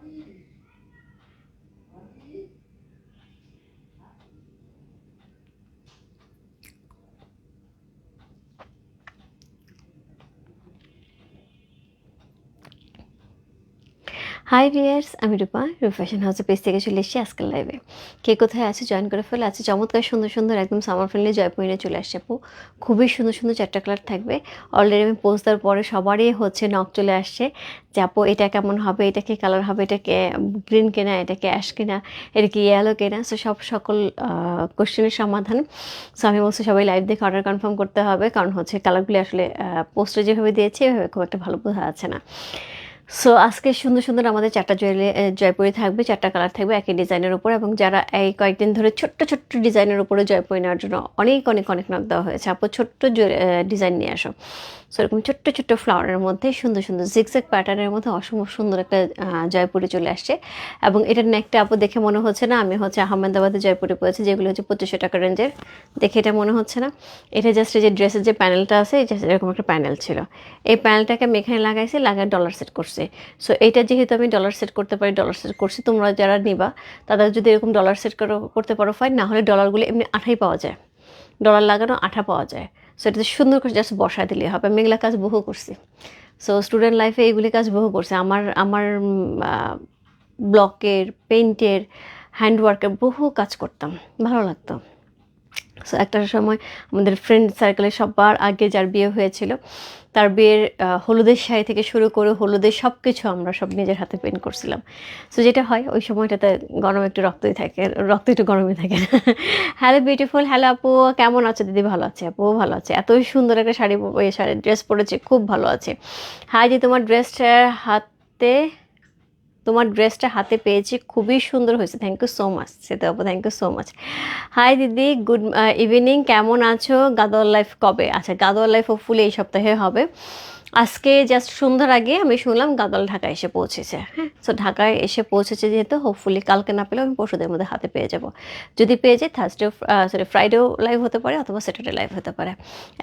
Diabetes. High viewers আমি রূপা। রূপ fashion হাউসের পেজ থেকে চলে এসেছি আজকাল লাইভে কে কোথায় আছে জয়েন করে ফেলে? আছে চমৎকার, সুন্দর সুন্দর, একদম সামার ফ্রেন্ডলি জয়পুরে চলে আসছে আপু। খুবই সুন্দর সুন্দর চারটা কালার থাকবে। অলরেডি আমি পোস্ট দেওয়ার পরে সবারই হচ্ছে নখ চলে আসছে যে, আপু, এটা কেমন হবে? এটা কি কালার হবে? এটা কে গ্রিন কেনা? এটা কি অ্যাশ কেনা? এটা কি ইয়েলো কেনা? সো সব সকল কোশ্চেনের সমাধান। সো আমি বলছি সবাই লাইভ দেখে অর্ডার কনফার্ম করতে হবে। কারণ হচ্ছে কালারগুলি আসলে পোস্টে যেভাবে দিয়েছে, এভাবে খুব একটা ভালো বোঝা যাচ্ছে না। সো আজকে সুন্দর সুন্দর আমাদের চারটা জুয়েলে জয়পুরি থাকবে, চারটা কালার থাকবে একই ডিজাইনের উপর এবং যারা এই কয়েকদিন ধরে ছোট্ট ছোট্ট ডিজাইনের উপরে জয়পুরি নেওয়ার জন্য অনেক অনেক অনেক নক দেওয়া হয়েছে। আপু, ছোট্ট ডিজাইন নিয়ে আসো। সো এরকম ছোট্ট ছোট্ট ফ্লাওয়ারের মধ্যে, সুন্দর সুন্দর জিগজ্যাগ প্যাটার্নের মধ্যে অসম্ভব সুন্দর একটা জয়পুরি চলে আসছে। এবং এটার নেকটা আপু দেখে মনে হচ্ছে না, আমি হচ্ছে আহমেদাবাদে জয়পুরি পড়েছি যেগুলো হচ্ছে পঁচিশশো টাকা রেঞ্জের। দেখে এটা মনে হচ্ছে না। এটা জাস্ট যে ড্রেসের যে প্যানেলটা আছে এরকম একটা প্যানেল ছিল। এই প্যানেলটাকে আমি এখানে লাগাইছি, লাগায় ডলার সেট করছি। সো এটা যেহেতু আমি ডলার সেট করতে পারি ডলার সেট করছি, তোমরা যারা নিবা, তাদের যদি এরকম ডলার সেট করতে পারো ফাইন না হলে ডলারগুলো এমনি আঠাই পাওয়া যায়। ডলার লাগানো আঠা পাওয়া যায়। সো এটাতে সুন্দর করে জাস্ট বসায় দিলে হবে। আমি এগুলো কাজ বহু করছি। সো স্টুডেন্ট লাইফে এইগুলি কাজ বহু করছে। আমার আমার ব্লকের পেইন্টের হ্যান্ডওয়ার্কের বহু কাজ করতাম। ভালো লাগতো। একটা সময় আমাদের ফ্রেন্ড সার্কেলে সবার আগে যার বিয়ে হয়েছিল, তার বিয়ের হলুদের শাড়ি থেকে শুরু করে হলুদের সব কিছু আমরা সব নিজের হাতে পেন্ট করছিলাম। সো যেটা হয়, ওই সময়টাতে গরম একটু রক্তই থাকে, রক্ত একটু গরমই থাকে। হ্যালো বিউটিফুল হ্যালো আপু। কেমন আছে? দিদি ভালো আছে? আপু ভালো আছে। এতই সুন্দর একটা শাড়ি শাড়ি ড্রেস পরেছে, খুব ভালো আছে। হাই যে তোমার ড্রেসটা হাতে তোমার ড্রেসটা হাতে পেয়েছি, খুবই সুন্দর হয়েছে। থ্যাংক ইউ সো মাচ সেটা আপু thank you so much hi দিদি গুড ইভিনিং কেমন আছো? গাদোয়াল লাইফ কবে? আচ্ছা গাদোয়াল লাইফ হোপফুলি এই সপ্তাহে হবে। আজকে জাস্ট সন্ধ্যার আগে আমি শুনলাম গাদল ঢাকায় এসে পৌঁছেছে। হ্যাঁ সো ঢাকায় এসে পৌঁছেছে যেহেতু হোপফুলি কালকে না পেলেও আমি পরশুদের মধ্যে হাতে পেয়ে যাব। যদি পেয়ে যাই থার্সডে সরি ফ্রাইডেও লাইভ হতে পারে অথবা স্যাটারডে লাইভ হতে পারে।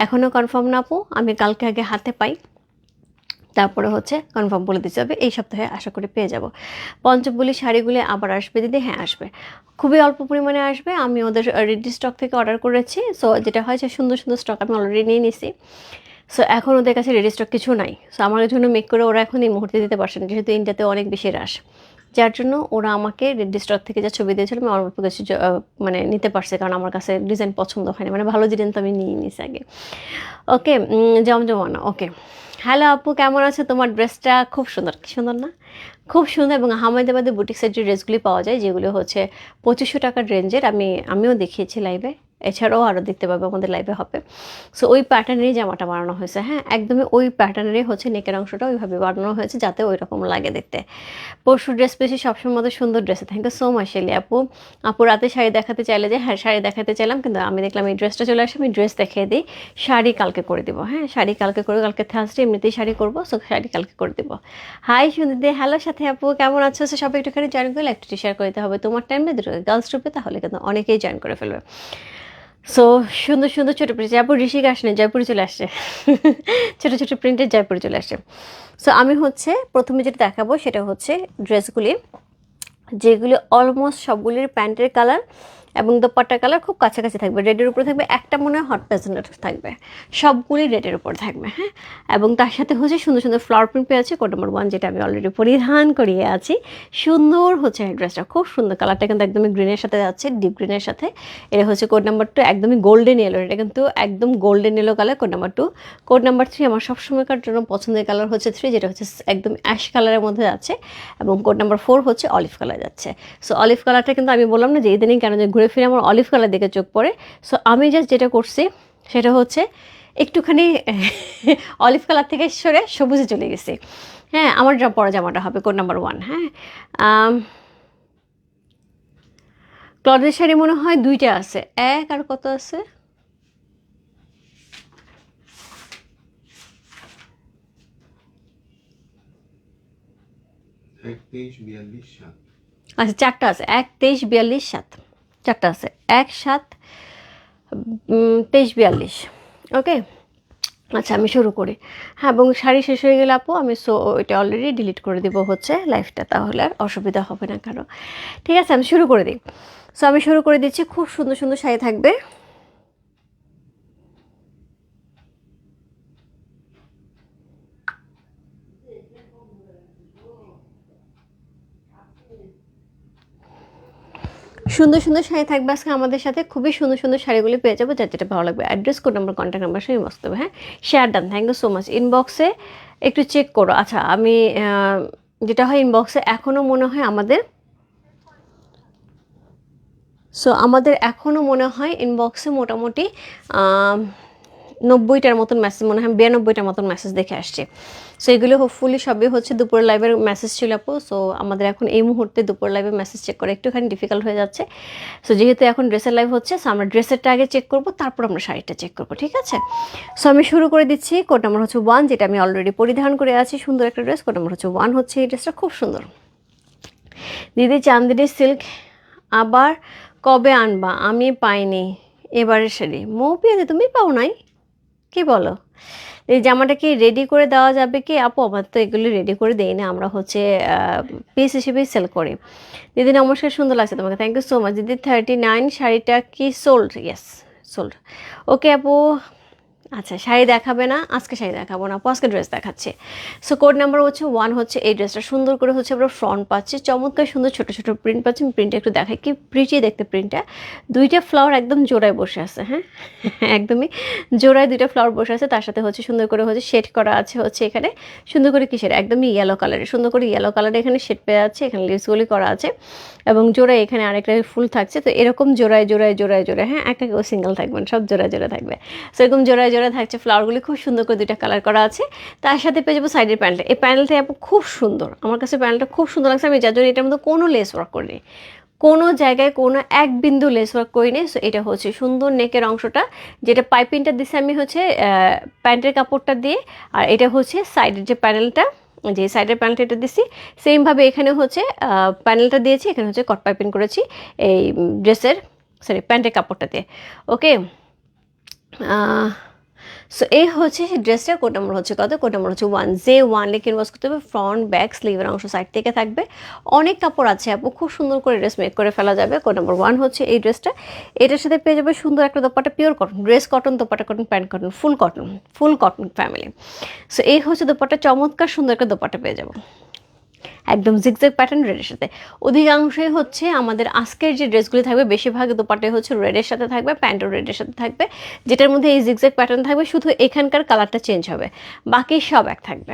এখনও কনফার্ম না আপু, আমি কালকে আগে হাতে পাই। তারপরে হচ্ছে কনফার্ম বলে দিতে হবে, এই সপ্তাহে আশা করি পেয়ে যাব। পঞ্চবলি শাড়িগুলি আবার আসবে দিদি? হ্যাঁ আসবে। খুবই অল্প পরিমাণে আসবে, আমি ওদের রেডি স্টক থেকে অর্ডার করেছি সো যেটা হয় যে সুন্দর সুন্দর স্টক আমি অলরেডি নিয়ে নিছি। সো এখন ওদের কাছে রেডি স্টক কিছু নাই সো আমার জন্য মেক করে ওরা এখন এই মুহূর্তে দিতে পারছে না, যেহেতু ইন্ডিয়াতে অনেক বেশি রাশ যার জন্য ওরা আমাকে রেডি স্টক থেকে যা ছবি দিয়েছিল, আমি অল্প কিছু মানে নিতে পারছে, কারণ আমার কাছে ডিজাইন পছন্দ হয়নি মানে ভালো ডিজাইন তো আমি নিয়ে নিছি আগে। ওকে জমজমানা ওকে হ্যালো আপু, কেমন আছে? তোমার ড্রেসটা খুব সুন্দর। কি সুন্দর না? খুব সুন্দর এবং আহমেদাবাদে বুটিক্সের যে ড্রেসগুলি পাওয়া যায়, যেগুলো হচ্ছে পঁচিশশো টাকার রেঞ্জের, আমি, আমিও দেখিয়েছি লাইভে এছাড়াও আরও দেখতে পাবে আমাদের লাইভে হবে। সো ওই প্যাটার্নেরই জামাটা বানানো হয়েছে হ্যাঁ? একদমই ওই প্যাটার্নেরই হচ্ছে নেকের অংশটা ওইভাবে বানানো হয়েছে যাতে ওই রকম লাগে দেখতে। পরশু ড্রেস পেয়েছি সবসময় মতো সুন্দর ড্রেসে thank you so much Shelly আপু। আপু, রাতে শাড়ি দেখাতে চাইলে যে হ্যাঁ শাড়ি দেখাতে চাইলাম, কিন্তু আমি দেখলাম এই ড্রেসটা চলে আসে, আমি ড্রেস দেখিয়ে দিই, শাড়ি কালকে করে দিব হ্যাঁ? শাড়ি কালকে করে কালকে থার্সডে এমনিতেই শাড়ি করব সো শাড়ি কালকে করে দিব। হাই সুন্দর হ্যালো সাথে আপু, কেমন আছো? সে সবাই একটুখানি জয়েন করলে, একটু শেয়ার করতে হবে। তোমার টাইমে দুটো গার্লস গ্রুপে তাহলে কিন্তু অনেকেই জয়েন করে ফেলবে। সো সুন্দর সুন্দর ছোটো প্রিন্ট জয়পুর ঋষিক নেই জয়পুরে চলে আসছে। ছোটো ছোটো প্রিন্টের জয়পুরে চলে আসছে। সো আমি হচ্ছে প্রথমে যেটা দেখাবো সেটা হচ্ছে ড্রেসগুলি যেগুলি অলমোস্ট সবগুলির প্যান্টের কালার এবং দোপাট্টার কালার খুব কাছাকাছি থাকবে। রেডের উপরে থাকবে, একটা মনে হয় হট প্যাসেন্টার থাকবে। সবগুলি রেডের উপর থাকবে হ্যাঁ? এবং তার সাথে হচ্ছে সুন্দর সুন্দর ফ্লাওয়ার প্রিন্ট পেয়ে আছে কোড নাম্বার ওয়ান যেটা আমি অলরেডি পরিধান করিয়ে আছি। সুন্দর হচ্ছে ড্রেসটা খুব সুন্দর। কালারটা কিন্তু একদমই গ্রিনের সাথে যাচ্ছে ডিপ গ্রিনের সাথে। এটা হচ্ছে কোড নাম্বার টু একদমই গোল্ডেন ইয়েলো এটা কিন্তু একদম golden yellow colour code number two code number three আমার সবসময়কার জন্য পছন্দের কালার হচ্ছে থ্রি যেটা হচ্ছে একদম অ্যাশ কালারের মধ্যে যাচ্ছে। এবং কোড নাম্বার ফোর হচ্ছে অলিভ কালার যাচ্ছে। সো অলিভ কালারটা কিন্তু আমি বললাম না যে এই দিনই কেন যে ঘুরে ফিরে আমার অলিভ কালার দিকে চোখ পড়ে। সো আমি জাস্ট যেটা করছি সেটা হচ্ছে একটুখানি অলিভ কালার থেকে সরে সবুজে চলে গেছি। হ্যাঁ আমার যা পরা জামাটা হবে কোড নাম্বার ওয়ান হ্যাঁ। ক্লদের শাড়ি মনে হয় দুইটা আছে এক আর কত আছে? আচ্ছা চারটা আছে এক তেইশ বিয়াল্লিশ সাত। চারটা আছে। এক, সাত তেইশ, বিয়াল্লিশ। ওকে? আচ্ছা আমি শুরু করি। হ্যাঁ এবং শাড়ি শেষ হয়ে গেলে আপু, আমি সো, ওইটা অলরেডি ডিলিট করে দিব হচ্ছে লাইফটা তাহলে আর অসুবিধা হবে না কারও ঠিক আছে, আমি শুরু করে দিই। সো আমি শুরু করে দিচ্ছি, খুব সুন্দর সুন্দর শাড়ি থাকবে। সুন্দর সুন্দর শাড়ি থাকবে আজকে আমাদের সাথে। খুবই সুন্দর সুন্দর শাড়িগুলি পেয়ে যাব, যার যেটা ভালো লাগবে। Address code number contact number সবই মস্ত হবে হ্যাঁ? Share done thank you so much ইনবক্সে একটু চেক করো। আচ্ছা আমি যেটা হয় ইনবক্সে এখনও মনে হয় আমাদের সো আমাদের এখনও মনে হয় ইনবক্সে মোটামুটি নব্বইটার মতন মেসেজ মনে হয় বিরানব্বইটার মতন মেসেজ দেখে আসছে। সো এগুলো হোপফুলি সবই হচ্ছে দুপুর লাইভের মেসেজ ছিল আপু। সো আমাদের এখন এই মুহূর্তে দুপুর লাইভের মেসেজ চেক করা একটুখানি ডিফিকাল্ট হয়ে যাচ্ছে। সো যেহেতু এখন ড্রেসের লাইভ হচ্ছে সো আমরা ড্রেসেরটা আগে চেক করব, তারপর আমরা শাড়িটা চেক করব, ঠিক আছে? সো আমি শুরু করে দিচ্ছি কোড নাম্বার হচ্ছে ওয়ান যেটা আমি অলরেডি পরিধান করে আছি, সুন্দর একটা ড্রেস কোড নাম্বার হচ্ছে ওয়ান হচ্ছে এই ড্রেসটা খুব সুন্দর। দিদি চান্দিনী সিল্ক আবার কবে আনবা? আমি পাইনি, এবারের শাড়ি। মৌপিয়াতে তুমি পাও নাই? কি বলো? এই জামাটা কি রেডি করে দেওয়া যাবে কি? আপু, আমার তো এগুলো রেডি করে দেই না, আমরা হচ্ছে পিস হিসেবেই সেল করি। দিদি, নমস্কার, সুন্দর লাগছে তোমাকে। থ্যাংক ইউ সো মাচ দিদি থার্টি নাইন শাড়িটা কি সোল্ড ইয়েস সোল্ড ওকে আপু আচ্ছা শাড়ি দেখাবে না, আজকে শাড়ি দেখাবো না আজকে ড্রেস দেখাচ্ছে। সো কোড নাম্বার হচ্ছে ওয়ান হচ্ছে এই ড্রেসটা সুন্দর করে হচ্ছে আমরা ফ্রন্ট পাচ্ছি, চমৎকার সুন্দর ছোটো ছোটো প্রিন্ট পাচ্ছি। প্রিন্টটা একটু দেখাই, কি প্রিটি দেখতে প্রিন্টটা দুইটা ফ্লাওয়ার একদম জোড়ায় বসে আছে হ্যাঁ? একদমই জোড়ায় দুইটা ফ্লাওয়ার বসে আছে, তার সাথে হচ্ছে সুন্দর করে হচ্ছে শেড করা আছে হচ্ছে এখানে। সুন্দর করে কিসের? একদমই ইয়েলো কালারের সুন্দর করে ইয়েলো কালারে এখানে শেড পেয়ে আছে এখানে লিভসগুলি করা আছে। এবং জোড়ায় এখানে আরেকটা ফুল থাকছে। তো এরকম জোড়ায় জোড়ায় জোড়ায় জোড়ায় হ্যাঁ? একটা কেউ সিঙ্গেল থাকবেন, সব জোড়ায় জোড়ায় থাকবে। সো এরকম জোড়ায় জোড়ায় থাকছে ফ্লাওয়ারগুলি খুব সুন্দর করে দুইটা কালার করা আছে। তার সাথে পেয়ে যাব সাইডের প্যানেলটা এই প্যানেলটা খুব সুন্দর। আমার কাছে প্যানেলটা খুব সুন্দর লাগছে। আমি যার জন্য এটার মধ্যে কোনো লেস ওয়ার্ক করিনি। কোনো জায়গায় কোনো এক বিন্দু লেস ওয়ার্ক করিনি। সো এটা হচ্ছে সুন্দর নেকের অংশটা। যেটা পাইপিংটা দিছে আমি হচ্ছে প্যান্টের কাপড়টা দিয়ে। আর এটা হচ্ছে সাইডের যে প্যানেলটা যে সাইডের প্যানেলটা এটা দিছি। সেমভাবে এখানে হচ্ছে প্যানেলটা দিয়েছি। এখানে হচ্ছে কট পাইপিং করেছি এই ড্রেসের সরি প্যান্টের কাপড়টা দিয়ে। ওকে সো এই হচ্ছে সেই ড্রেসটা কোড নাম্বার হচ্ছে কত? কোড নাম্বার হচ্ছে ওয়ান জে ওয়ান লেখে ইনভাস করতে হবে ফ্রন্ট ব্যাক স্লিভের অংশ সাইড থেকে থাকবে। অনেক কাপড় আছে আপু, খুব সুন্দর করে ড্রেস মেক করে ফেলা যাবে। কোড নাম্বার ওয়ান হচ্ছে এই ড্রেসটা এটার সাথে পেয়ে যাবে সুন্দর একটা dupatta pure cotton dress cotton dupatta cotton pant cotton full cotton full cotton family so এই হচ্ছে দোপাটা চমৎকার সুন্দর একটা দোপাটা পেয়ে যাব। একদম জিগজ্যাগ প্যাটার্ন রেডের সাথে। অধিকাংশই হচ্ছে আমাদের আজকের যে ড্রেসগুলি থাকবে, বেশিরভাগ দোপাটে হচ্ছে রেডের সাথে থাকবে, প্যান্টও রেডের সাথে থাকবে। যেটার মধ্যে এই জিগজ্যাগ প্যাটার্ন থাকবে, শুধু এখানকার কালারটা চেঞ্জ হবে, বাকি সব এক থাকবে।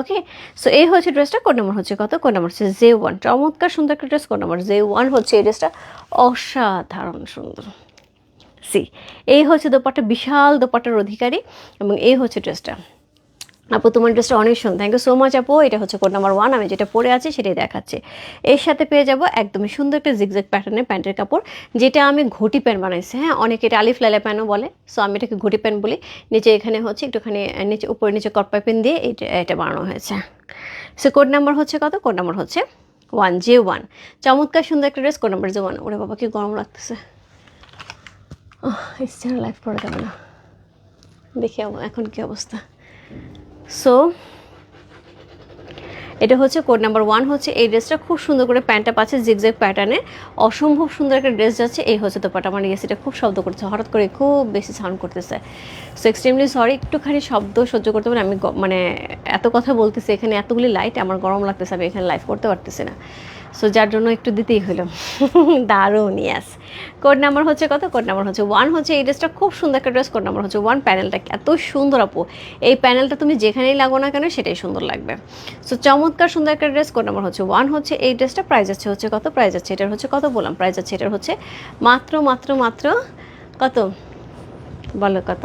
ওকে সো এই হচ্ছে ড্রেসটা কোন নাম্বার হচ্ছে কত? কোন নাম্বার হচ্ছে জে ওয়ান চমৎকার সুন্দর একটা ড্রেস কোন নাম্বার জে ওয়ান হচ্ছে এই ড্রেসটা অসাধারণ সুন্দর। সি এই হচ্ছে দোপাট্টা, বিশাল দোপাট্টার অধিকারী এবং এই হচ্ছে ড্রেসটা আপু, তোমার ড্রেসটা অনেক সুন্দর। থ্যাংক ইউ সো মাচ আপু। এটা হচ্ছে কোড নাম্বার ওয়ান আমি যেটা পরে আছি সেটাই দেখাচ্ছে। এর সাথে পেয়ে যাব একদমই সুন্দর একটা জিগজ্যাগ প্যাটার্নের প্যান্টের কাপড়, যেটা আমি ঘটি প্যান্ট বানাইছি হ্যাঁ? অনেকে এটা আলিফ লাইলা প্যান্টও বলে সো আমি এটাকে ঘটি প্যান্ট বলি। নিচে এখানে হচ্ছে একটুখানি নিচে উপরে নিচে কট পাইপিন দিয়ে এটা এটা বানানো হয়েছে। সো কোড নাম্বার হচ্ছে কত? কোড নাম্বার হচ্ছে ওয়ান জে ওয়ান চমৎকার সুন্দর একটা dress code number J one ওরে বাবা, কি গরম লাগতেছে। লাইফ পড়ে যাবে না। দেখি এখন কি অবস্থা? সো এটা হচ্ছে কোড নাম্বার ওয়ান হচ্ছে এই ড্রেসটা খুব সুন্দর করে প্যান্টটা পাচ্ছে জিগজ্যাগ প্যাটার্নে অসম্ভব সুন্দর একটা ড্রেস যাচ্ছে, এই হচ্ছে দোপাটা আমার এসিটা খুব শব্দ করছে, হঠাৎ করে খুব বেশি সাউন্ড করতেছে। সো এক্সট্রিমলি সরি একটুখানি শব্দ সহ্য করতে পারি আমি মানে এত কথা বলতেছি, এখানে এতগুলি লাইট আমার গরম লাগতেছে, আমি এখানে লাইভ করতে পারতেছি না। সো যার জন্য একটু দিতেই হলো। দারুণ ইয়াস কোড নাম্বার হচ্ছে কত? কোড নাম্বার হচ্ছে ওয়ান হচ্ছে এই ড্রেসটা খুব সুন্দর একটা ড্রেস কোড নাম্বার হচ্ছে ওয়ান প্যানেলটা এত সুন্দর, আপু। এই প্যানেলটা তুমি যেখানেই লাগো না কেন, সেটাই সুন্দর লাগবে। সো চমৎকার সুন্দর একটা ড্রেস কোড নাম্বার হচ্ছে ওয়ান হচ্ছে এই ড্রেসটা প্রাইস আছে হচ্ছে কত? প্রাইস আছে, এটার হচ্ছে কত বললাম? প্রাইস আছে, এটার হচ্ছে মাত্র মাত্র মাত্র কত? বলো কত?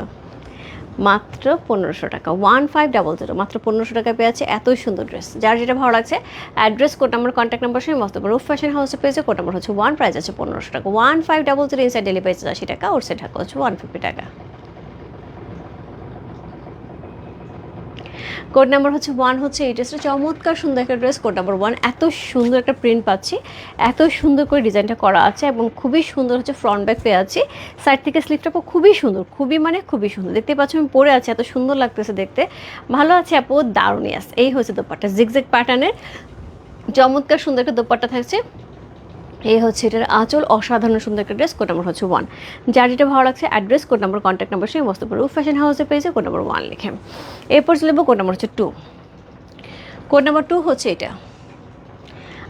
মাত্র পনেরোশো টাকা। One five double zero. মাত্র পনেরোশো টাকা পেয়ে আছে এতই সুন্দর ড্রেস যার যেটা ভালো লাগছে address code number contact number সঙ্গে মস্ত রুফ ফ্যাশন হাউসে পেয়েছে কোড নাম্বার হচ্ছে ওয়ান প্রাইস আছে পনেরোশো টাকা। One five double zero inside delivery আশি টাকা ওর সে ঢাকা হচ্ছে ওয়ান ফিফটি টাকা। কোড নাম্বার হচ্ছে ওয়ান হচ্ছে এই ড্রেসটা। চমৎকার সুন্দর একটা ড্রেস, কোড নাম্বার ওয়ান। এত সুন্দর একটা প্রিন্ট পাচ্ছি। এত সুন্দর করে ডিজাইনটা করা আছে এবং খুবই সুন্দর হচ্ছে ফ্রন্ট ব্যাক পেয়ে আছি। সাইড থেকে স্লিপটা খুবই সুন্দর, খুবই মানে খুবই সুন্দর। দেখতে পাচ্ছ আমি পরে আছি, এত সুন্দর লাগতেছে দেখতে। ভালো আছে আপু দারুণই আছে এই হচ্ছে দোপাট্টা জিগজেগ প্যাটার্নের চমৎকার সুন্দর একটা দোপাট্টা থাকছে। এই হচ্ছে এটার আঁচল, অসাধারণ সুন্দর একটা ড্রেস কোড নাম্বার হচ্ছে ওয়ান যার যেটা ভালো লাগছে address code number contact number সেই মস্ত রুফ ফ্যাশন হাউসে পেয়েছে কোড নাম্বার ওয়ান লিখে। এরপর চলে কোড নাম্বার হচ্ছে টু কোড নাম্বার টু হচ্ছে এটা।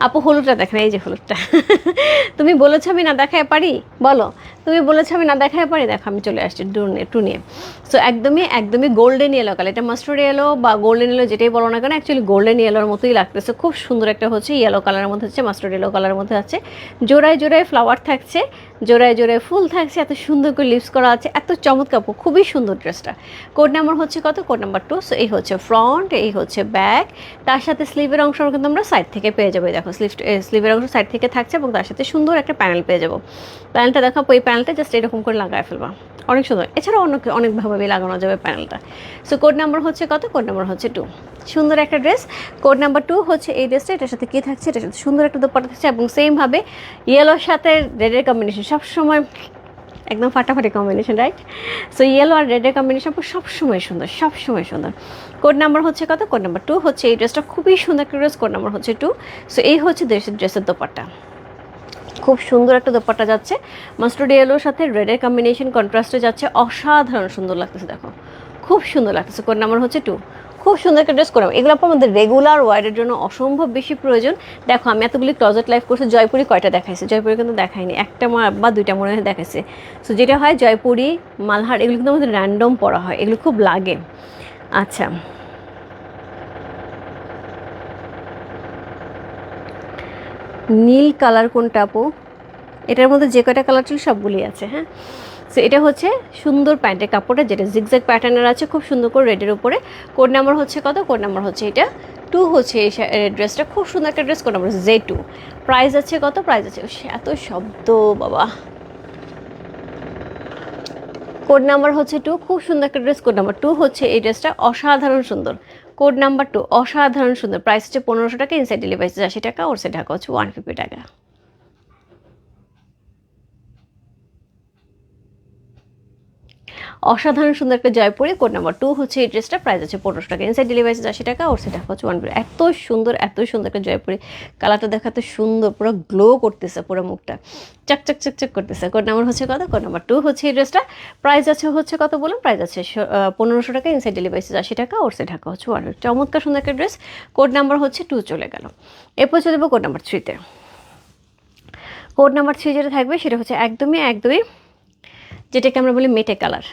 আপু হলুদটা দেখেন, এই যে হলুদটা। তুমি বলেছ আমি না দেখায় পারি? বলো। তুমি বলেছ আমি না দেখায় পারি? দেখো, আমি চলে আসছি ডুনে নিয়ে, টু নিয়ে। সো একদমই একদমই গোল্ডেন ইয়েলো কালার। এটা মাস্টার্ড ইয়েলো বা গোল্ডেন ইয়েলো যেটাই বলো না কেন অ্যাকচুয়ালি গোল্ডেন ইয়েলোর মতোই লাগতেছে। খুব সুন্দর একটা হচ্ছে ইয়েলো কালারের মধ্যে হচ্ছে মাস্টার্ড ইয়েলো কালারের মধ্যে আছে। জোড়ায় জোড়ায় ফ্লাওয়ার থাকছে, জোড়ায় জোড়ায় ফুল থাকছে, এত সুন্দর করে লিপস করা আছে, এত চমৎকার খুবই সুন্দর ড্রেসটা কোড নাম্বার হচ্ছে কত? কোড নাম্বার টু সো এই হচ্ছে ফ্রন্ট এই হচ্ছে ব্যাক তার সাথে স্লিভের অংশ কিন্তু আমরা সাইড থেকে পেয়ে যাব, এই দেখো স্লিভ স্লিভের অংশ সাইড থেকে থাকছে এবং তার সাথে সুন্দর একটা প্যানেল পেয়ে যাব। প্যানেলটা দেখো ওই প্যানেলটা জাস্ট এরকম করে লাগায় ফেলবা। অনেক সুন্দর। এছাড়াও অনেক অনেকভাবে লাগানো যাবে প্যানেলটা সো কোড নাম্বার হচ্ছে কত? কোড নাম্বার হচ্ছে টু সুন্দর একটা ড্রেস কোড নাম্বার টু হচ্ছে এই ড্রেসটা এটার সাথে কী থাকছে? এটার সাথে সুন্দর একটা দোপাটা থাকছে এবং সেমভাবে ইয়েলোর সাথে রেডের কম্বিনেশন সবসময় একদম ফাটাফাটি কম্বিনেশন রাইট সো ইয়েলো আর রেডের কম্বিনেশন সবসময় সুন্দর সবসময় সুন্দর। কোড নাম্বার হচ্ছে কত? কোড নাম্বার টু হচ্ছে এই ড্রেসটা খুবই সুন্দর একটা ড্রেস কোড নাম্বার হচ্ছে টু সো এই হচ্ছে ড্রেসের ড্রেসের দোপাট্টা। খুব সুন্দর একটা দোপাট্টা যাচ্ছে। মাস্টার্ড ইয়েলোর সাথে রেডের কম্বিনেশন কন্ট্রাস্টে যাচ্ছে। অসাধারণ সুন্দর লাগতেছে, দেখো। খুব সুন্দর লাগতেছে। কোড নাম্বার হচ্ছে টু খুব সুন্দর একটা ড্রেস করলাম এগুলো আপনার আমাদের রেগুলার ওয়ার্ডের জন্য অসম্ভব বেশি প্রয়োজন। দেখো, আমি এতগুলি ক্লজেট লাইফ করছি, জয়পুরি কয়টা দেখাইছে? জয়পুরি কিন্তু দেখাইনি, একটা বা দুইটা মনে হয় দেখাইছে। সো যেটা হয়, জয়পুরি, মালহার, এগুলো কিন্তু আমাদের র্যান্ডম পড়া হয়, এগুলো খুব লাগে। আচ্ছা। নীল কালার কোনটা আপু? এটার মধ্যে যে কয়টা কালার ছিল সবগুলি আছে হ্যাঁ? সো এটা হচ্ছে সুন্দর প্যান্টের কাপড়টা, যেটা জিগজ্যাগ প্যাটার্নের আছে, খুব সুন্দর করে রেডের উপরে। কোড নাম্বার হচ্ছে কত? কোড নাম্বার হচ্ছে এটা টু হচ্ছে এই ড্রেসটা খুব সুন্দর একটা dress code number J two to price আছে কত? প্রাইস আছে এত শব্দ, বাবা। কোড নাম্বার হচ্ছে টু খুব সুন্দর একটা ড্রেস কোড নাম্বার টু হচ্ছে এই ড্রেসটা অসাধারণ সুন্দর। কোড নাম্বার টু অসাধারণ সুন্দর। প্রাইস হচ্ছে পনেরোশো টাকা ইনসাইড ডেলিভারি আশি টাকা ওর সে ঢাকা হচ্ছে ওয়ান ফিফটি টাকা। অসাধারণ সুন্দর একটা জয়পুরি কোড নাম্বার টু হচ্ছে এই ড্রেসটা প্রাইস আছে পনেরোশো টাকা। ইনসাইড ডেলিভারি আশি টাকা ওর সে ঢাকা হচ্ছে ওয়ান এত সুন্দর এত সুন্দর একটা জয়পুরি কালারটা দেখা এত সুন্দর, পুরো গ্লো করতেছে, পুরো মুখটা। চকচক চকচক করতেছে। কোড নাম্বার হচ্ছে কত? কোড নাম্বার টু হচ্ছে এই ড্রেসটা প্রাইস আছে হচ্ছে কত বলুন? প্রাইস আছে পনেরোশো টাকা ইনসাইড ডেলিভারি আশি টাকা ওর সে ঢাকা হচ্ছে ওয়ান চমৎকার সুন্দর একটা ড্রেস কোড নাম্বার হচ্ছে টু চলে গেল। এরপর চলে যাব কোড নাম্বার থ্রিতে কোড নাম্বার থ্রি যেটা থাকবে সেটা হচ্ছে একদমই একদমই যেটাকে আমরা বলি মেটে কালার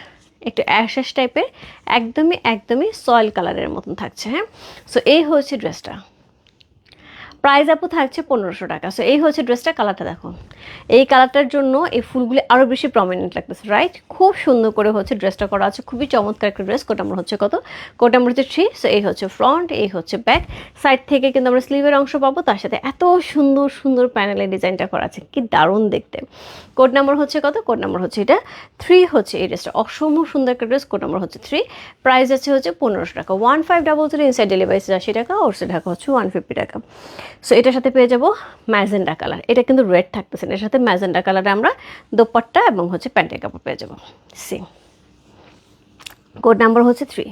একটু অ্যাশ টাইপের একদমই একদমই সয়েল কালারের মতন থাকছে হ্যাঁ? সো এই হচ্ছে ড্রেসটা প্রাইস আপু থাকছে পনেরোশো টাকা। সো এই হচ্ছে ড্রেসটা কালারটা দেখো। এই কালারটার জন্য এই ফুলগুলি আরও বেশি প্রমিনেন্ট লাগতেছে রাইট খুব সুন্দর করে হচ্ছে ড্রেসটা করা আছে, খুবই চমৎকার একটা ড্রেস কোট নাম্বার হচ্ছে কত? কোট নাম্বার হচ্ছে থ্রি সো এই হচ্ছে ফ্রন্ট এই হচ্ছে ব্যাক সাইড থেকে কিন্তু আমরা স্লিভের অংশ পাবো, তার সাথে এত সুন্দর সুন্দর প্যানেলের ডিজাইনটা করা আছে, কি দারুণ দেখতে। কোড নাম্বার হচ্ছে কত? কোড নাম্বার হচ্ছে এটা থ্রি হচ্ছে এই ড্রেসটা অসম্ভব সুন্দর একটা ড্রেস কোড নাম্বার হচ্ছে থ্রি প্রাইস আছে হচ্ছে পনেরোশো টাকা। One five double three inside delivery আশি টাকা ওর সে ঢাকা হচ্ছে ওয়ান ফিফটি টাকা। সো এটার সাথে পেয়ে যাব ম্যাজেন্ডা কালার। এটা কিন্তু রেড থাকতেছে না। এর সাথে ম্যাজেন্ডা কালারে আমরা দোপাট্টা এবং হচ্ছে প্যান্টের কাপড় পেয়ে যাব। সি কোড নাম্বার হচ্ছে থ্রি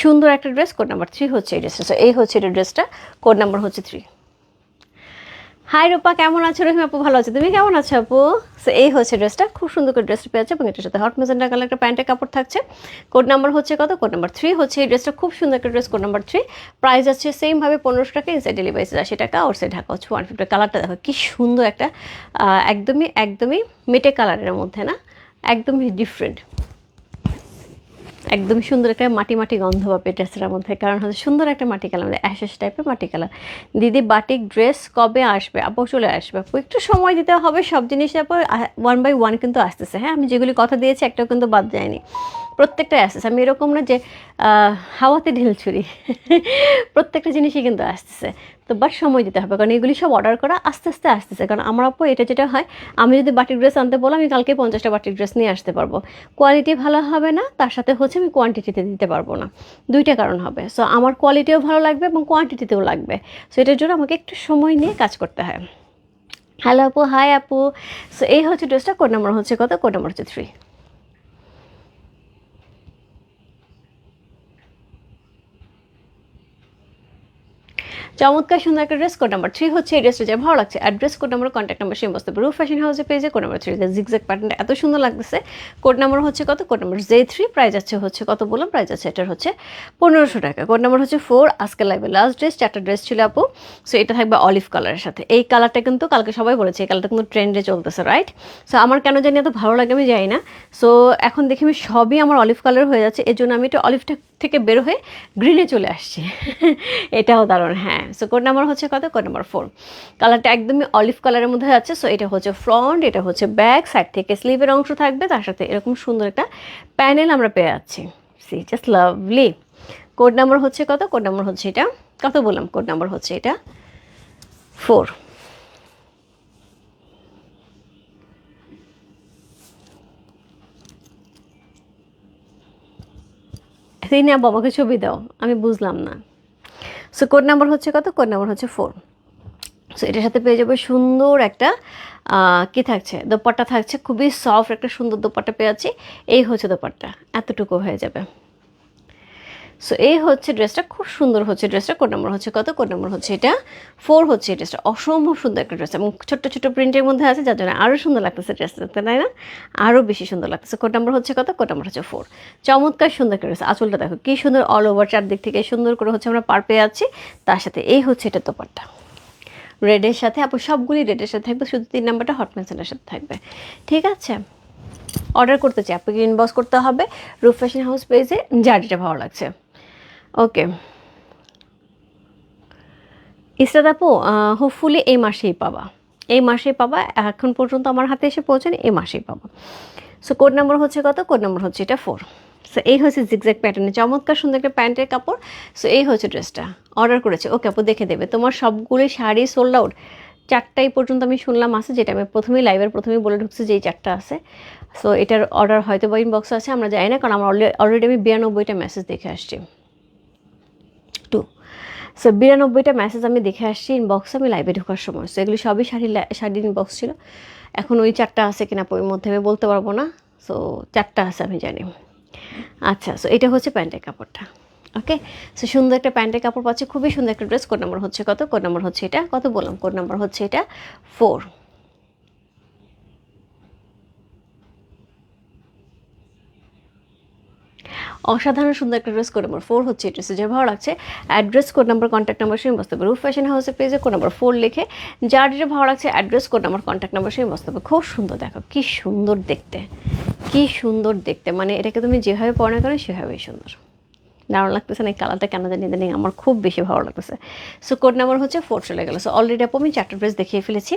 সুন্দর একটা ড্রেস কোড নাম্বার থ্রি হচ্ছে এই ড্রেসটা সো এই হচ্ছে এটা ড্রেসটা কোড নাম্বার হচ্ছে থ্রি হাই রূপা। কেমন আছো? রহিম আপু ভালো আছে। তুমি কেমন আছো আপু? সো এই হচ্ছে ড্রেসটা। খুব সুন্দর করে ড্রেসটা পেয়েছে এবং এটার সাথে হট মেজেন্ডা কালার একটা প্যান্টের কাপড় থাকছে। কোড নাম্বার হচ্ছে কত? কোড নাম্বার থ্রি হচ্ছে এই ড্রেসটা। খুব সুন্দর একটা dress code number three price আছে সেমভাবে পনেরোশো টাকা ইনসাইড ডেলিভারি আশি টাকা ওর সে ঢাকা হচ্ছে ওয়ান ফিফটি কালারটা দেখো, কি সুন্দর একটা একদমই একদমই মেটে কালারের মধ্যে না? একদমই ডিফারেন্ট একদম সুন্দর একটা মাটি মাটি গন্ধ পাবে ড্রেসের মধ্যে। কারণ হচ্ছে সুন্দর একটা মাটি কালার মানে অ্যাশেস টাইপের মাটি কালার। দিদি বাটিক ড্রেস কবে আসবে? আপু চলে আসবে। আপু, একটু সময় দিতে হবে সব জিনিস আপু ওয়ান বাই ওয়ান কিন্তু আসতেছে। হ্যাঁ আমি যেগুলি কথা দিয়েছি একটাও কিন্তু বাদ যায়নি। প্রত্যেকটাই আসতেছে আমি এরকম না যে হাওয়াতে ঢিল ছুরি। প্রত্যেকটা জিনিসই কিন্তু আসতেছে। তো বাট সময় দিতে হবে। কারণ এগুলি সব অর্ডার করা আস্তে আস্তে আসতেছে। কারণ আমার আপু এটা যেটা হয়, আমি যদি বাটির ড্রেস আনতে বলো, আমি কালকে পঞ্চাশটা বাটির ড্রেস নিয়ে আসতে পারব। কোয়ালিটি ভালো হবে না, তার সাথে হচ্ছে আমি কোয়ান্টিটিতে দিতে পারব না। দুইটা কারণ হবে। সো আমার কোয়ালিটিও ভালো লাগবে এবং কোয়ান্টিটিতেও লাগবে। সো এটার জন্য আমাকে একটু সময় নিয়ে কাজ করতে হয়। হ্যালো আপু হাই আপু। সো এই হচ্ছে ড্রেসটা কোড নাম্বার হচ্ছে কত? কোড নাম্বার হচ্ছে থ্রি চমৎকার, সুন্দর একটা ড্রেস কোড নাম্বার থ্রি হচ্ছে এই ড্রেসটা যে ভালো লাগছে। আর address code number contact number সেই বসতে রুফ ফ্যাশন হাউসে পেজে কোড নাম্বার থ্রি জিগজ্যাক প্যাটার্নটা এত সুন্দর লাগতেছে। কোড নাম্বার হচ্ছে কত? Code number J three price আছে হচ্ছে কত বললাম? প্রাইস আছে এটার হচ্ছে পনেরোশো টাকা। কোড নাম্বার হচ্ছে ফোর আজকে লাইভে লাস্ট ড্রেস চারটা ড্রেস ছিল আপু। সো এটা থাকবে অলিভ কালারের সাথে। এই কালারটা কিন্তু কালকে সবাই বলেছে, এই কালারটা কিন্তু ট্রেন্ডে চলতেছে রাইট সো আমার কেন জানি এত ভালো লাগে আমি জানি না। সো এখন দেখি আমি সবই আমার অলিভ কালার হয়ে যাচ্ছে। এর জন্য আমি একটু অলিভটা থেকে বের হয়ে গ্রিনে চলে আসছি। এটাও দারুণ হ্যাঁ। সো কোড নাম্বার হচ্ছে কত? কোড নাম্বার ফোর কালারটা একদমই অলিভ কালারের মধ্যে আছে সো এটা হচ্ছে ফ্রন্ট এটা হচ্ছে ব্যাক সাইড থেকে স্লিভের অংশ থাকবে, তার সাথে এরকম সুন্দর একটা প্যানেল আমরা পেয়ে যাচ্ছি। সি জাস্ট লাভলি কোড নাম্বার হচ্ছে কত? কোড নাম্বার হচ্ছে এটা। কত বললাম? কোড নাম্বার হচ্ছে এটা ফোর সেই বাবাকে ছবি দাও। আমি বুঝলাম না। সো কোড নাম্বার হচ্ছে কত? কোড নাম্বার হচ্ছে ফোর সো এটার সাথে পেয়ে যাবে সুন্দর একটা কি থাকছে? দোপাট্টা থাকছে। খুবই সফট একটা সুন্দর দোপাট্টা পেয়ে যাচ্ছি। এই হচ্ছে দোপাট্টা। এতটুকু হয়ে যাবে। সো এই হচ্ছে ড্রেসটা, খুব সুন্দর হচ্ছে ড্রেসটা, কোড নাম্বার হচ্ছে কত, কোড নাম্বার হচ্ছে এটা ফোর হচ্ছে এই ড্রেসটা। অসম্ভব সুন্দর একটা ড্রেস, এবং ছোট্ট ছোট্ট প্রিন্টের মধ্যে আছে, যার জন্য আরও সুন্দর লাগতেছে ড্রেসটা তাই না? আরও বেশি সুন্দর লাগতেছে। কোড নম্বর হচ্ছে কত, কোড নাম্বার হচ্ছে ফোর চমৎকার সুন্দর একটা ড্রেস, আঁচলটা দেখো, কী সুন্দর অল ওভার চারদিক থেকে সুন্দর করে হচ্ছে আমরা পার পেয়ে যাচ্ছি। তার সাথে এই হচ্ছে এটা দোপাট্টা। রেডের সাথে, আপু সবগুলি রেডের সাথে থাকবে, শুধু তিন নাম্বারটা হট পেন্সিলের সাথে থাকবে। ঠিক আছে? অর্ডার করতে চাই, আপনাকে ইনবক্স করতে হবে রুফ ফ্যাশন হাউস পেজে যার যেটা ভালো লাগছে। ওকে ইসরাত আপু হোপফুলি এই মাসেই পাবা। এই মাসেই পাবা, এখন পর্যন্ত আমার হাতে এসে পৌঁছেন এই মাসেই পাবা। সো কোড নাম্বার হচ্ছে কত? কোড নাম্বার হচ্ছে এটা ফোর সো এই হচ্ছে জিগজ্যাক প্যাটার্নে চমৎকার সুন্দর একটা প্যান্টের কাপড়। সো এই হচ্ছে ড্রেসটা। অর্ডার করেছে। ওকে আপু, দেখে দেবে। তোমার সবগুলি শাড়ি সোল্ড আউট চারটাই পর্যন্ত আমি শুনলাম আছে, যেটা আমি প্রথমেই লাইভের প্রথমেই বলে ঢুকছি যে এই চারটা আছে। সো এটার অর্ডার হয়তো বা ইনবক্স আছে, আমরা জানি না, কারণ আমার অলরেডি আমি বিরানব্বইটা মেসেজ দেখে আসছি। সো বিরানব্বইটা মেসেজ আমি দেখে আসছি ইনবক্সে আমি লাইভে ঢোকার সময়। সো এগুলি সবই শাড়ি শাড়ির ইনবক্স ছিল। এখন ওই চারটা আছে কিনা ওই মধ্যে আমি বলতে পারব না। সো চারটা আছে আমি জানি। আচ্ছা সো এটা হচ্ছে প্যান্টের কাপড়টা। ওকে সো সুন্দর একটা প্যান্টের কাপড় পাচ্ছে। খুবই সুন্দর একটা ড্রেস কোড নাম্বার হচ্ছে কত? কোড নাম্বার হচ্ছে এটা। কত বললাম? কোড নাম্বার হচ্ছে এটা। ফোর অসাধারণ সুন্দর একটা ড্রেস কোড নাম্বার ফোর হচ্ছে ড্রেসে যে ভালো লাগছে address code number contact number সেই বসতে রুফ ফ্যাশন হাউসের পেজে কোড নাম্বার ফোর লিখে যার যেটা ভালো লাগছে address code number contact number সেই বসতে খুব সুন্দর, দেখো, কী সুন্দর দেখতে। কী সুন্দর দেখতে। মানে এটাকে তুমি যেভাবে পড়া করো সেভাবেই সুন্দর। দারুণ লাগতেছে না কালারটা কেন জানি জানি আমার খুব বেশি ভালো লাগতেছে। সো কোড নাম্বার হচ্ছে ফোর চলে গেলো। সো অলরেডি আপু আমি চারটা ড্রেস দেখিয়ে ফেলেছি,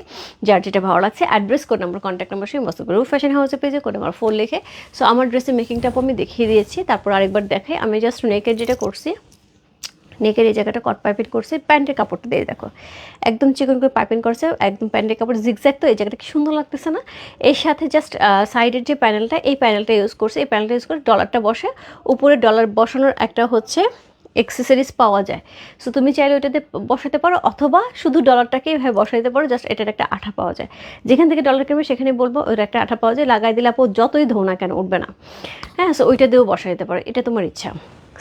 যার যেটা ভালো লাগছে address code number contact number সেই মস্ত রুফ ফ্যাশন হাউসের পেজে কোড নাম্বার ফোর লিখে। সো আমার ড্রেসের মেকিংটা আপু আমি দেখিয়ে দিয়েছি, তারপর আরেকবার দেখাই। আমি জাস্ট নেকের যেটা করছি নেকের এই জায়গাটা কট পাইপিং করছে, প্যান্টের কাপড়টা দিয়ে দেখো। একদম চিকন করে পাইপিং করছে, একদম প্যান্টের কাপড় জিগজ্যাগ তো, এই জায়গাটা কি সুন্দর লাগতেছে না? এর সাথে জাস্ট সাইডের যে প্যানেলটা এই প্যানেলটা ইউজ করছে, এই প্যানেলটা ইউজ করে ডলারটা বসে। উপরে ডলার বসানোর একটা হচ্ছে এক্সেসরিজ পাওয়া যায়। সো তুমি চাইলে ওইটাতে বসাতে পারো, অথবা শুধু ডলারটাকে এভাবে বসাইতে পারো জাস্ট এটার একটা আঠা পাওয়া যায়। যেখান থেকে ডলার কিনবে, সেখানে বলব, ওর একটা আঠা পাওয়া যায়, লাগাই দিলে আপু যতই ধো না কেন, উঠবে না। হ্যাঁ সো ওইটা দিয়েও বসাইতে পারো, এটা তোমার ইচ্ছা।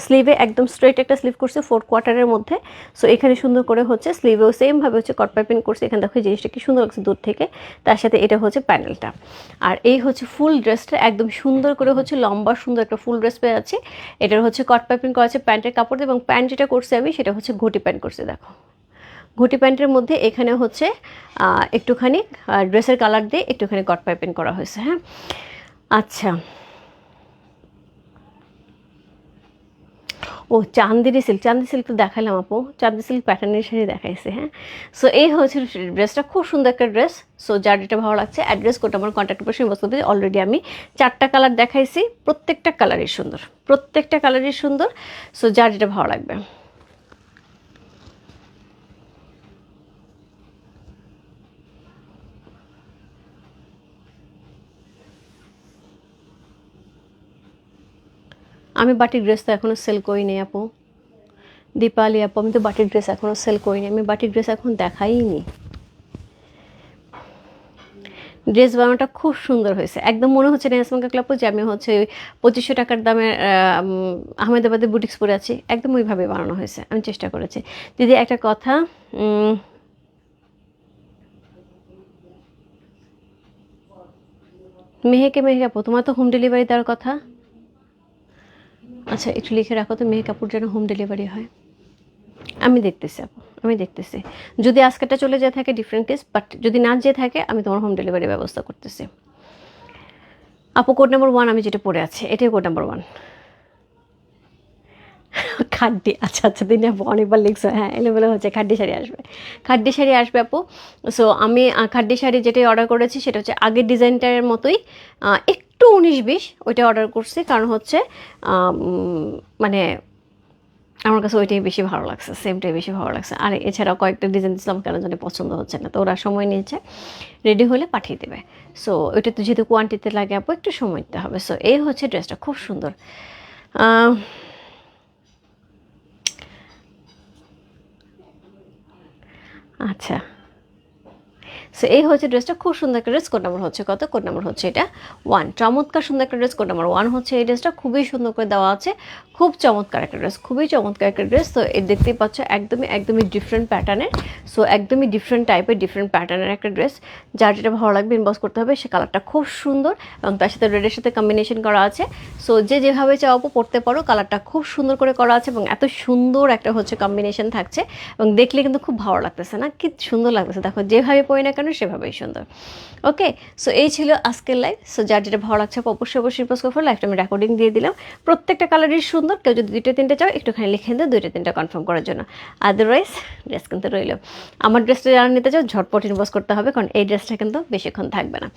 স্লিভে একদম স্ট্রেট একটা স্লিভ করছে ফোর কোয়ার্টারের মধ্যে। সো এখানে সুন্দর করে হচ্ছে স্লিভেও সেমভাবে হচ্ছে কট পাইপিং করছে। এখানে দেখো জিনিসটা কি সুন্দর লাগছে দূর থেকে। তার সাথে এটা হচ্ছে প্যানেলটা আর এই হচ্ছে ফুল ড্রেসটা একদম সুন্দর করে হচ্ছে লম্বা সুন্দর একটা ফুল ড্রেস পেয়ে যাচ্ছে। এটার হচ্ছে কট পাইপিং করা আছে প্যান্টের কাপড় দিয়ে এবং প্যান্ট যেটা করছে আমি সেটা হচ্ছে ঘটি প্যান্ট করছে, দেখো। ঘটি প্যান্টের মধ্যে এখানে হচ্ছে একটুখানি ড্রেসের কালার দিয়ে একটুখানি কট পাইপিং করা হয়েছে হ্যাঁ? আচ্ছা। ও চান্দিরি সিল্ক চান্দি সিল্ক তো দেখালাম আপু। চান্দি সিল্ক প্যাটার্নের শাড়ি দেখাইছে হ্যাঁ? সো এই হচ্ছে ড্রেসটা খুব সুন্দর একটা ড্রেস সো যার যেটা ভালো লাগছে অ্যাড্রেস কোটা আমার কন্ট্যাক্ট পাশে বস্তু অলরেডি আমি চারটা কালার দেখাইছি। প্রত্যেকটা কালারই সুন্দর, প্রত্যেকটা কালারই সুন্দর। সো যার যেটা ভালো লাগবে। আমি বাটির ড্রেস তো এখনও সেল করি নি আপু। দীপালি আপু, আমি তো বাটির ড্রেস এখনও সেল করিনি। আমি বাটির ড্রেস এখন দেখাইনি। ড্রেস বানানোটা খুব সুন্দর হয়েছে। একদম মনে হচ্ছে না ইয়াসমাকা ক্লাবও যে আমি হচ্ছে পঁচিশশো টাকার দামে আহমেদাবাদে বুটিক্স পরে আছি। একদম ওইভাবে বানানো হয়েছে। আমি চেষ্টা করেছি। দিদি একটা কথা মেহেকে মেহেকে আপু, তোমার তো হোম ডেলিভারি দেওয়ার কথা? আচ্ছা একটু লিখে রাখো তো মেয়ে কাপড় যেন হোম ডেলিভারি হয়। আমি দেখতেছি আপু আমি দেখতেছি। যদি আজকেটা চলে যেয়ে থাকে ডিফারেন্ট কেস বাট যদি না যেয়ে থাকে আমি তোমার হোম ডেলিভারি ব্যবস্থা করতেছি। আপু কোড নাম্বার ওয়ান আমি যেটা পড়ে আছি এটাই কোড নাম্বার ওয়ান খাড্ডি আচ্ছা আচ্ছা দিনে আপু অনেকবার লিখছো হ্যাঁ এলেবেলে হচ্ছে খাড্ডি শাড়ি আসবে। খাড্ডি শাড়ি আসবে আপু সো আমি খাড্ডি শাড়ি যেটাই অর্ডার করেছি সেটা হচ্ছে আগের ডিজাইনটার মতোই আহ, একটু উনিশ বিশ ওইটা অর্ডার করছি। কারণ হচ্ছে মানে আমার কাছে ওইটাই বেশি ভালো লাগছে সেমটাই বেশি ভালো লাগছে। আর এছাড়াও কয়েকটা ডিজাইন দিয়েছিলাম কেন জানি পছন্দ হচ্ছে না। তো ওরা সময় নিয়েছে রেডি হলে পাঠিয়ে দেবে। সো ওইটা তো যেহেতু কোয়ান্টিতে লাগে আপু, একটু সময় দিতে হবে। সো এই হচ্ছে ড্রেসটা খুব সুন্দর। আচ্ছা। সো এই হচ্ছে ড্রেসটা। খুব সুন্দর একটা ড্রেস। কোড নাম্বার হচ্ছে কত? কোড নাম্বার হচ্ছে এটা ওয়ান চমৎকার সুন্দর একটা ড্রেস। কোড নাম্বার ওয়ান হচ্ছে এই ড্রেসটা। খুবই সুন্দর করে দেওয়া আছে। খুব চমৎকার একটা ড্রেস। খুবই চমৎকার একটা ড্রেস। তো এই দেখতেই পাচ্ছ, একদমই একদমই ডিফারেন্ট প্যাটার্নের সো একদমই ডিফারেন্ট টাইপের ডিফারেন্ট প্যাটার্নের একটা ড্রেস। যার যেটা ভালো লাগবে ইনবক্স করতে হবে, সে কালারটা খুব সুন্দর এবং তার সাথে রেডের সাথে কম্বিনেশন করা আছে। সো যে যেভাবে চাও পড়তে পারো। কালারটা খুব সুন্দর করে করা আছে এবং এত সুন্দর একটা হচ্ছে কম্বিনেশন থাকছে এবং দেখলে কিন্তু খুব ভালো লাগতেছে না? কি সুন্দর লাগতেছে। দেখো, যেভাবে পড়ি না কেন সেভাবেই সুন্দর। ওকে সো এই ছিল আজকের লাইভ সো যার যেটা ভালো লাগছে অবশ্যই অবশ্যই পোস্ট করে। লাইভটা আমি রেকর্ডিং দিয়ে দিলাম। প্রত্যেকটা কালারই সুন্দর। কেউ যদি দুইটা তিনটে চাও একটুখানি লিখে দেয় দুইটা তিনটা কনফার্ম করার জন্য। আদারওয়াইজ ড্রেস কিন্তু রইল। আমার ড্রেসটা যারা নিতে চাও ঝটপট ইনবক্স করতে হবে কারণ এই ড্রেসটা কিন্তু বেশিক্ষণ থাকবে না।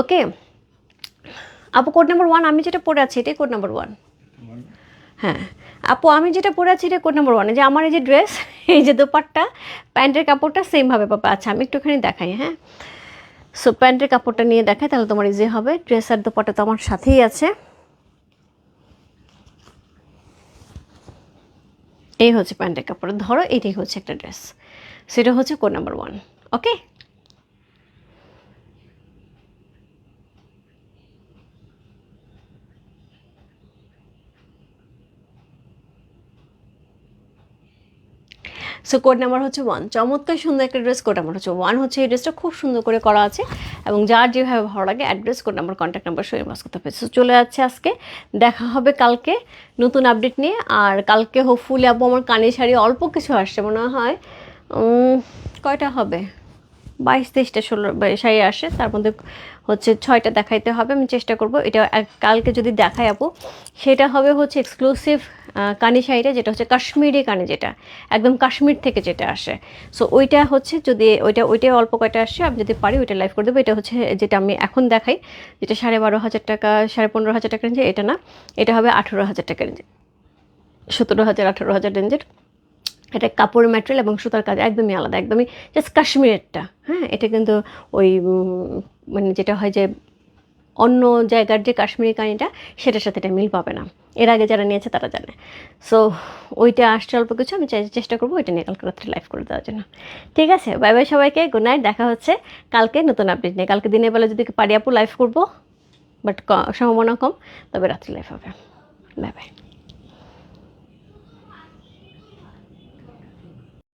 ওকে আপু কোড নাম্বার ওয়ান আমি যেটা পরে আছি এটাই কোড নাম্বার ওয়ান হ্যাঁ। আপু, আমি যেটা পরে আছি এটা কোড নাম্বার ওয়ানে যে আমার এই যে ড্রেস এই যে দোপাট্টা, প্যান্টের কাপড়টা সেমভাবে পাবে আচ্ছা আমি একটুখানি দেখাই হ্যাঁ? সো প্যান্টের কাপড়টা নিয়ে দেখাই, তাহলে তোমার ইজি হবে। ড্রেস আর দোপাট্টা তো আমার সাথেই আছে। এই হচ্ছে প্যান্টের কাপড়। ধরো এটাই হচ্ছে একটা ড্রেস সেটা হচ্ছে code number one okay so code number হচ্ছে ওয়ান চমৎকার সুন্দর একটা ড্রেস কোড নাম্বার হচ্ছে ওয়ান হচ্ছে এই ড্রেসটা খুব সুন্দর করে করা আছে এবং যার যেভাবে ভালো লাগে address code number contact number সঙ্গে বাস করতে হবে। সো চলে যাচ্ছে আজকে। দেখা হবে কালকে নতুন আপডেট নিয়ে। আর কালকে হোপফুলি আপু আমার কানে শাড়ি অল্প কিছু আসছে, মনে হয় কয়টা হবে? বাইশ, তেইশটা, ষোলো শাড়ি আসে। তার মধ্যে হচ্ছে ছয়টা দেখাইতে হবে, আমি চেষ্টা করব। এটা কালকে যদি দেখাই আপু, সেটা হবে হচ্ছে এক্সক্লুসিভ কানি শাড়িটা, যেটা হচ্ছে কাশ্মীরি কানে যেটা, একদম কাশ্মীর থেকে যেটা আসে। সো ওইটা হচ্ছে যদি, ওইটা, ওইটাই অল্প কয়টা আসে, আমি যদি পারি ওইটা লাইভ করে দেবো। এটা হচ্ছে যেটা আমি এখন দেখাই, যেটা সাড়ে বারো হাজার টাকা, সাড়ে পনেরো হাজার টাকা রেঞ্জে এটা না, এটা হবে আঠেরো হাজার টাকা রেঞ্জে সতেরো হাজার, আঠেরো হাজার রেঞ্জের। এটা কাপড় ম্যাটেরিয়াল এবং সুতার কাজ একদমই আলাদা, একদমই জাস্ট কাশ্মীরেরটা হ্যাঁ? এটা কিন্তু ওই মানে যেটা হয় যে অন্য জায়গার যে কাশ্মীরি কানিটা সেটার সাথে এটা মিল পাবে না। এর আগে যারা নিয়েছে তারা জানে। সো ওইটা আসছে অল্প কিছু, আমি চেষ্টা করব ওইটা নিয়ে কালকে রাত্রে লাইভ করে দেওয়ার জন্য। ঠিক আছে? বাই বাই সবাইকে গুড নাইট দেখা হচ্ছে কালকে নতুন আপডেট নিয়ে। কালকে দিনের বেলা যদি পারি আপু লাইভ করব বাট সম্ভাবনা কম, তবে রাত্রে লাইভ হবে। Bye bye